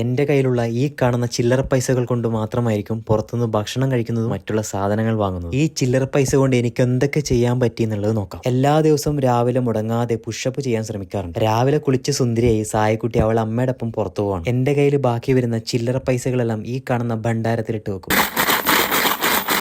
എന്റെ കയ്യിലുള്ള ഈ കാണുന്ന ചില്ലറ പൈസകൾ കൊണ്ട് മാത്രമായിരിക്കും പുറത്തുനിന്ന് ഭക്ഷണം കഴിക്കുന്നതും മറ്റുള്ള സാധനങ്ങൾ വാങ്ങുന്നത്. ഈ ചില്ലറ പൈസ കൊണ്ട് എനിക്ക് എന്തൊക്കെ ചെയ്യാൻ പറ്റി എന്നുള്ളത് നോക്കാം. എല്ലാ ദിവസവും രാവിലെ മുടങ്ങാതെ പുഷപ്പ് ചെയ്യാൻ ശ്രമിക്കാറുണ്ട്. രാവിലെ കുളിച്ച് സുന്ദരിയായി സായക്കുട്ടി അവൾ അമ്മയുടെ ഒപ്പം പുറത്തു പോകണം എന്റെ കയ്യിൽ ബാക്കി വരുന്ന ചില്ലറ പൈസകളെല്ലാം ഈ കാണുന്ന ഭണ്ഡാരത്തിലിട്ട് വെക്കും.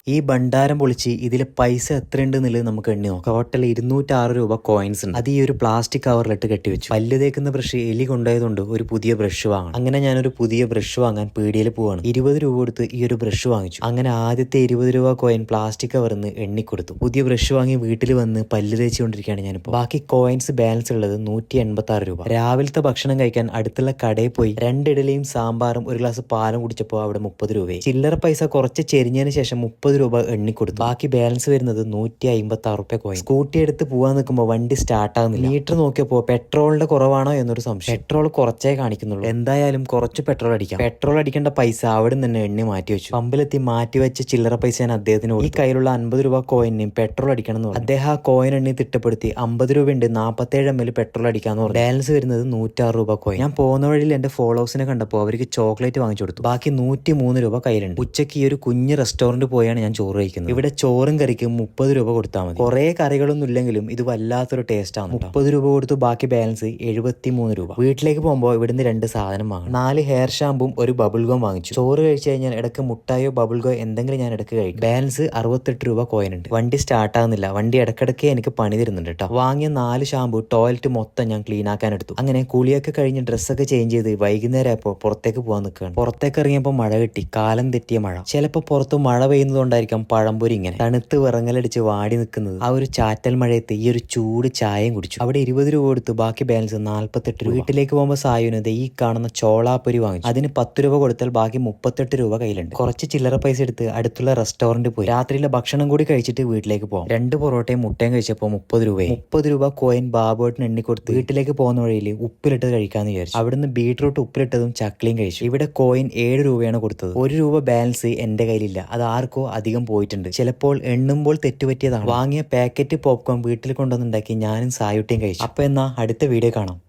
ഈ ഭണ്ഡാരം പൊളിച്ച് ഇതിൽ പൈസ എത്രയുണ്ട് എന്നുള്ളത് നമുക്ക് എണ്ണി നോക്കാം ടോട്ടൽ ഇരുന്നൂറ്റാറ് രൂപ കോയിൻസ് ഉണ്ട്. അത് ഈ ഒരു പ്ലാസ്റ്റിക് കവറിലിട്ട് കെട്ടിവെച്ചു. പല്ല് തേക്കുന്ന ബ്രഷ് എലി കൊണ്ടുപോയതുകൊണ്ട് ഒരു പുതിയ ബ്രഷ് വാങ്ങണം. അങ്ങനെ ഞാനൊരു പുതിയ ബ്രഷ് വാങ്ങാൻ പീടിയിൽ പോവാണ്. ഇരുപത് രൂപ കൊടുത്ത് ഈ ഒരു ബ്രഷ് വാങ്ങിച്ചു. അങ്ങനെ ആദ്യത്തെ ഇരുപത് രൂപ കോയിൻ പ്ലാസ്റ്റിക് കവറിൽ നിന്ന് എണ്ണിക്കൊടുത്തു. പുതിയ ബ്രഷ് വാങ്ങി വീട്ടിൽ വന്ന് പല്ല് തേച്ചുകൊണ്ടിരിക്കുകയാണ് ഞാനിപ്പോൾ ബാക്കി കോയിൻസ് ബാലൻസ് ഉള്ളത് നൂറ്റി എൺപത്തി ആറ് രൂപ. രാവിലത്തെ ഭക്ഷണം കഴിക്കാൻ അടുത്തുള്ള കടയിൽ പോയി രണ്ട് ഇഡലിയും സാമ്പാറും ഒരു ഗ്ലാസ് പാലും കുടിച്ചപ്പോൾ അവിടെ മുപ്പത് രൂപയായി. ചില്ലറ പൈസ കുറച്ച് ചെരിഞ്ഞതിന് ശേഷം മുപ്പത് രൂപ എണ്ണിക്കൊടുത്തു ബാക്കി ബാലൻസ് വരുന്നത് നൂറ്റി അമ്പത്തി ആറ് റുപ്യ കോയിൻ സ്കൂട്ടി എടുത്ത് പോവാൻ നിൽക്കുമ്പോൾ വണ്ടി സ്റ്റാർട്ട് ആകുന്നില്ല മീറ്റർ നോക്കിയപ്പോൾ പെട്രോളിന്റെ കുറവാണോ എന്നൊരു സംശയം. പെട്രോൾ കുറച്ചേ കാണിക്കുന്നുള്ളൂ. എന്തായാലും കുറച്ച് പെട്രോൾ അടിക്കാം. പെട്രോൾ അടിക്കേണ്ട പൈസ അവിടെ നിന്ന് തന്നെ എണ്ണി മാറ്റി വെച്ചു. പമ്പിലെത്തി മാറ്റി വെച്ച ചില്ലറ പൈസ ഞാൻ അദ്ദേഹത്തിന് ഈ കയ്യിലുള്ള അൻപത് രൂപ കോയിനും പെട്രോൾ അടിക്കണം എന്ന് പറഞ്ഞു. അദ്ദേഹം ആ കോയിൻ എണ്ണി തിട്ടപ്പെടുത്തി അമ്പത് രൂപ ഉണ്ട് നാൽപ്പത്തേഴ് എം എൽ പെട്രോൾ അടിക്കാന്ന് പറഞ്ഞു. ബാലൻസ് വരുന്നത് നൂറ്റാറ് രൂപ കോയിൻ ഞാൻ പോകുന്ന വഴിയിൽ എന്റെ ഫോളോവേഴ്സിനെ കണ്ടപ്പോൾ അവർക്ക് ചോക്ലേറ്റ് വാങ്ങിച്ചു കൊടുത്തു. ബാക്കി നൂറ്റി മൂന്ന് രൂപ കയ്യിലുണ്ട്. ഉച്ചയ്ക്ക് ഈ ഒരു കുഞ്ഞ് റെസ്റ്റോറന്റ് പോയാണ് ഞാൻ ചോറ് കഴിക്കുന്നത്. ഇവിടെ ചോറും കറിക്ക് മുപ്പത് രൂപ കൊടുത്താൽ മതി. കുറേ കറികളൊന്നും ഇല്ലെങ്കിലും ഇത് വല്ലാത്തൊരു ടേസ്റ്റ് ആണ് മുപ്പത് രൂപ കൊടുത്തു ബാക്കി ബാലൻസ് എഴുപത്തി മൂന്ന് രൂപ. വീട്ടിലേക്ക് പോകുമ്പോൾ ഇവിടുന്ന് രണ്ട് സാധനം വാങ്ങും നാല് ഹെയർ ഷാമ്പും ഒരു ബബിൾ ഗം വാങ്ങിച്ചു. ചോറ് കഴിച്ചു കഴിഞ്ഞാൽ ഇടയ്ക്ക് മുട്ടായോ ബബിൾ ഗോ എന്തെങ്കിലും ഞാൻ ഇടയ്ക്ക് കഴിക്കും. ബാലൻസ് അറുപത്തെട്ട് രൂപ കോയിൻ ഉണ്ട്. വണ്ടി സ്റ്റാർട്ട് ആകുന്നില്ല വണ്ടി ഇടയ്ക്കിടയ്ക്ക് എനിക്ക് പണി തരുന്നുണ്ട് കേട്ടോ വാങ്ങിയ നാല് ഷാമ്പു ടോയ്ലറ്റ് മൊത്തം ഞാൻ ക്ലീൻ ആക്കാൻ എടുത്തു. അങ്ങനെ കുളിയൊക്കെ കഴിഞ്ഞ് ഡ്രസ്സൊക്കെ ചേഞ്ച് ചെയ്ത് വൈകുന്നേരം ആയപ്പോൾ പുറത്തേക്ക് പോകാൻ നിൽക്കുകയാണ് പുറത്തേക്ക് ഇറങ്ങിയപ്പോൾ മഴ കിട്ടി. കാലം തെറ്റിയ മഴ. ചിലപ്പോൾ പുറത്ത് മഴ പെയ്യുന്നതുകൊണ്ടായിരിക്കാം പഴംപൊരി ഇങ്ങനെ. തണുത്ത് വിറങ്ങലടിച്ച് വാടി നിൽക്കുന്നത്. ആ ഒരു ചാറ്റൽ മഴയത്ത് ഈ ഒരു ചൂട് ചായയും കുടിച്ചു. അവിടെ ഇരുപത് രൂപ കൊടുത്തു. ബാക്കി ബാലൻസ് നാല്പത്തെട്ട് രൂപ. വീട്ടിലേക്ക് പോകുമ്പോൾ സായുനത് ഈ കാണുന്ന ചോളാപ്പൊരി വാങ്ങി അതിന് പത്ത് രൂപ കൊടുത്താൽ ബാക്കി മുപ്പത്തെട്ട് രൂപ കയ്യിലുണ്ട്. കുറച്ച് ചില്ലറ പൈസ എടുത്ത് അടുത്തുള്ള റെസ്റ്റോറന്റ് പോയി. രാത്രിയിലെ ഭക്ഷണം കൂടി കഴിച്ചിട്ട് വീട്ടിലേക്ക് പോകും രണ്ട് പൊറോട്ടയും മുട്ടയും കഴിച്ചപ്പോൾ മുപ്പത് രൂപ മുപ്പത് രൂപ കോയിൻ ബാബുവേട്ടിന് എണ്ണി കൊടുത്ത് വീട്ടിലേക്ക് പോകുന്ന വഴിയിൽ ഉപ്പിലിട്ട് കഴിക്കാന്ന് വിചാരിച്ചു. അവിടുന്ന് ബീട്രൂട്ട് ഉപ്പിലിട്ടതും ചക്ലിയും കഴിച്ചു. ഇവിടെ കോയിൻ ഏഴ് രൂപയാണ് കൊടുത്തത്. ഒരു രൂപ ബാലൻസ് എന്റെ കയ്യിലില്ല. അത് ആർക്കോ അധികം പോയിട്ടുണ്ട്. ചിലപ്പോൾ എണ്ണുമ്പോൾ തെറ്റുപറ്റിയതാണ് വാങ്ങിയ പാക്കറ്റ് പോപ്കോൺ വീട്ടിൽ കൊണ്ടുവന്നുണ്ടാക്കി ഞാനും സായുട്ടിയും കഴിച്ചു. അപ്പൊ എന്നാ അടുത്ത വീഡിയോ കാണാം.